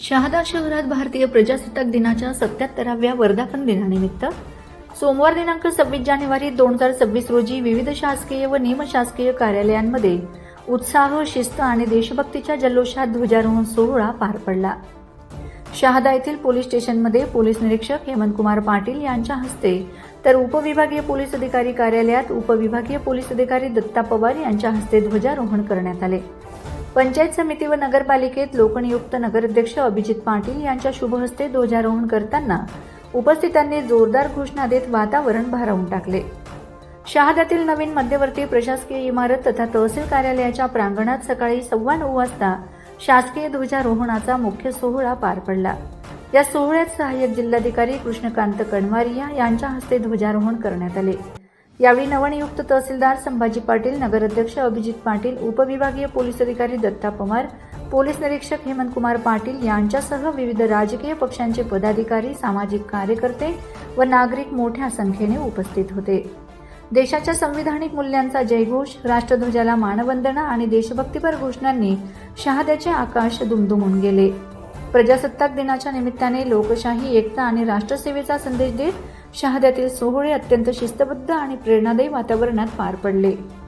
शहादा शहरात भारतीय प्रजासत्ताक दिनाच्या सत्याहत्तराव्या वर्धापन दिनानिमित्त सोमवार दिनांक सव्वीस जानेवारी दोन हजार सव्वीस रोजी विविध शासकीय व निमशासकीय कार्यालयांमध्ये उत्साह शिस्त आणि देशभक्तीच्या जल्लोषात ध्वजारोहण सोहळा पार पडला. शहादा येथील पोलीस स्टेशनमध्ये पोलीस निरीक्षक हेमंतकुमार पाटील यांच्या हस्ते तर उपविभागीय पोलीस अधिकारी कार्यालयात उपविभागीय पोलीस अधिकारी दत्ता पवार यांच्या हस्ते ध्वजारोहण करण्यात आले. पंचायत समिती व नगरपालिकेत लोकनियुक्त नगराध्यक्ष अभिजित पाटील यांच्या शुभहस्ते ध्वजारोहण करताना उपस्थितांनी जोरदार घोषणा देत वातावरण भारावून टाकले. शहाद्यातील नवीन मध्यवर्ती प्रशासकीय इमारत तथा तहसील कार्यालयाच्या प्रांगणात सकाळी सव्वा नऊ वाजता शासकीय ध्वजारोहणाचा मुख्य सोहळा पार पडला. या सोहळ्यात सहाय्यक जिल्हाधिकारी कृष्णकांत कणवारिया यांच्या हस्ते ध्वजारोहण करण्यात आले. यावेळी नवनियुक्त तहसीलदार संभाजी पाटील नगराध्यक्ष अभिजित पाटील उपविभागीय पोलीस अधिकारी दत्ता पवार पोलीस निरीक्षक हेमंतकुमार पाटील यांच्यासह विविध राजकीय पक्षांचे पदाधिकारी सामाजिक कार्यकर्ते व नागरिक मोठ्या संख्येने उपस्थित होते. देशाच्या संविधानिक मूल्यांचा जयघोष राष्ट्रध्वजाला मानवंदना आणि देशभक्तीपर घोषणांनी शहाद्याचे आकाश दुमदुमून गेले. प्रजासत्ताक दिनाच्या निमित्ताने लोकशाही एकता आणि राष्ट्रसेवेचा संदेश देत शहाद्यातील सोहळे अत्यंत शिस्तबद्ध आणि प्रेरणादायी वातावरणात पार पडले.